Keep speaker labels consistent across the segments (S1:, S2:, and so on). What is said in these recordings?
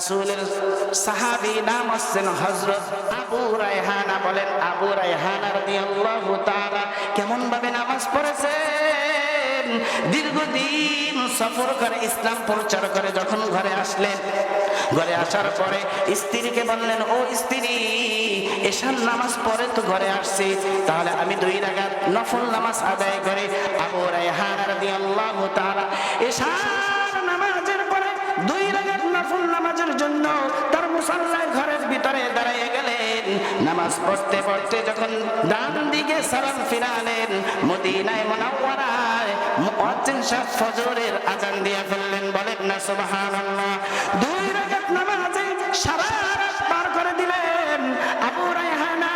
S1: রাসূলের সাহাবী নাম হচ্ছেন হযরত আবু রায়হানা বলেন, আবু রায়হানা রাদিয়াল্লাহু তাআলা কেমন ভাবে নামাজ পড়েছেন? দীর্ঘদিন সফর করে ইসলাম প্রচার করে যখন ঘরে আসলেন, ঘরে আসার পরে স্ত্রীকে বললেন, ও স্ত্রী, এশার নামাজ পড়ে তো ঘরে আসছি, তাহলে আমি দুই রাকাত নফল নামাজ আদায় করে আবু তার মুসাল্লার ঘরের ভিতরে দাঁড়িয়ে গেলেন। নামাজ পড়তে পড়তে যখন ডান দিকে সালাম ফিরালেন, মদিনায় মুনাওয়ারায় মুয়াজ্জিন সাহেব ফজরের আজান দিয়ে ফেললেন, বলেন, না, সুবহানাল্লাহ। দুই রাকাত নামাজে সারা রাত পার করে দিলেন। আবু রায়হানা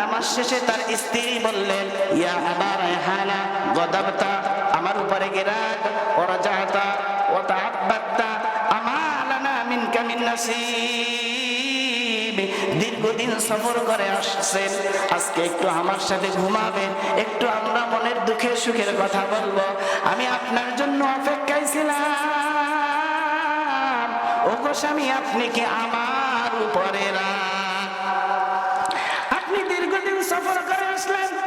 S1: নামাজ শেষে তার স্ত্রী বললেন, ইয়া আবা রায়হানা, গদাবতা, আমার উপরে গেরাগ ওরাজাতা ও তাআব্বাতা আমালানা মিনকা মিন নাসিব। দীর্ঘদিন সফর করে আসছেন। আজকে একটু আমার সাথে ঘুমাবেন। একটু আমরা মনের দুঃখের সুখের কথা বলব। আমি আপনার জন্য অপেক্ষায় ছিলাম। ও গো স্বামী, আপনি কি আমার উপরে আপনি দীর্ঘদিন সফর করে আসলেন।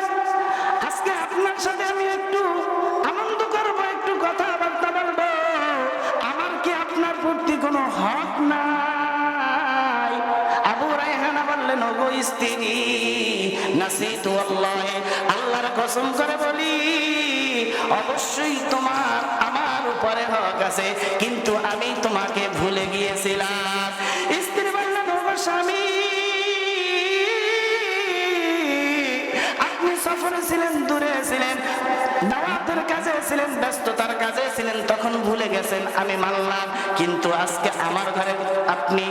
S1: বললেন, ওগো স্ত্রী নাসিতু আল্লাহ, আল্লাহর কসম করে বলি, অবশ্যই তোমার আমার উপরে হক আছে, কিন্তু আমি তোমাকে ভুলে গিয়েছিলাম। স্ত্রী বললেন, ওগো স্বামী, আপনি সফরে ছিলেন, দূরে ছিলেন দাওয়াতের কাজে ছিলেন, ব্যস্ততার কাজে ছিলেন, তখন ভুলে গেছেন, আমি মানলাম, কিন্তু আজকে আমার ঘরে আপনি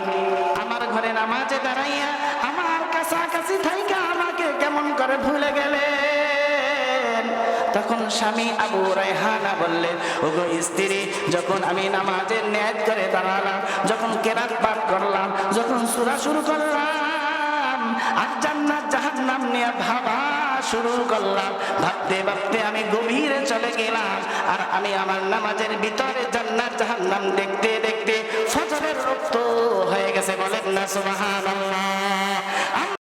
S1: তখন স্বামী আবু রায়হানা বললেন, ওগো স্ত্রী, যখন আমি নামাজের ন্যায় করে দাঁড়ালাম, যখন কেরাত পাঠ করলাম, যখন সুরা শুরু করলাম, আর জান্নাত জাহান্নাম নিয়ে ভাবা শুরু করলাম, ভাবতে ভাবতে আমি গভীরে চলে গেলাম, আর আমি আমার নামাজের ভিতরে জান্নাত জাহান্নাম দেখতে দেখতে ফজরের রক্ত হয়ে গেছে, বলেন না সুবহানাল্লাহ